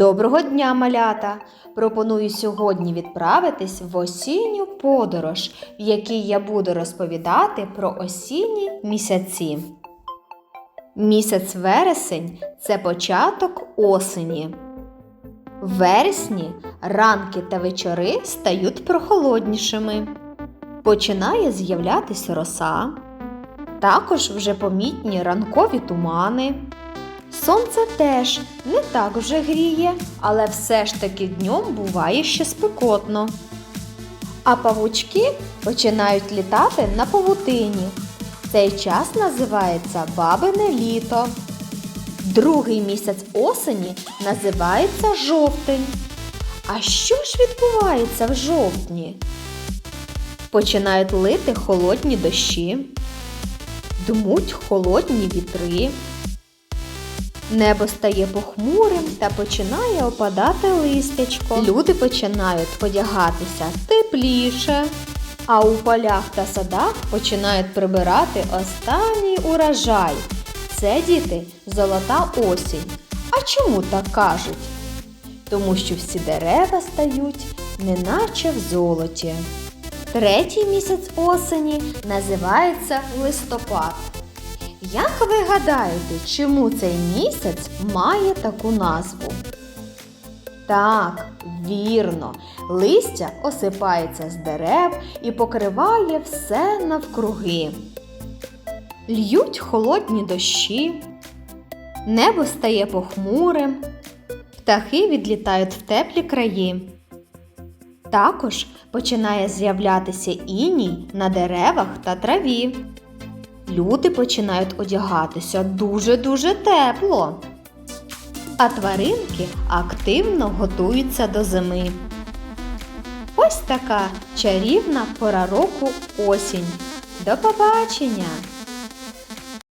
Доброго дня, малята! Пропоную сьогодні відправитись в осінню подорож, в якій я буду розповідати про осінні місяці. Місяць вересень це початок осені. Вересні ранки та вечори стають прохолоднішими. Починає з'являтися роса. Також вже помітні ранкові тумани. Сонце теж не так вже гріє, але все ж таки днем буває ще спекотно. А павучки починають літати на павутині. Цей час називається бабине літо. Другий місяць осені називається жовтень. А що ж відбувається в жовтні? Починають лити холодні дощі, дмуть холодні вітри. Небо стає похмурим та починає опадати листячко. Люди починають одягатися тепліше, а у полях та садах починають прибирати останній урожай. Це діти золота осінь. А чому так кажуть? Тому що всі дерева стають неначе в золоті. Третій місяць осені називається листопад. Як ви гадаєте, чому цей місяць має таку назву? Так, вірно, листя осипається з дерев і покриває все навкруги. Льють холодні дощі, небо стає похмурим, птахи відлітають в теплі краї. Також починає з'являтися іній на деревах та траві. Люди починають одягатися дуже-дуже тепло. А тваринки активно готуються до зими. Ось така чарівна пора року осінь. До побачення!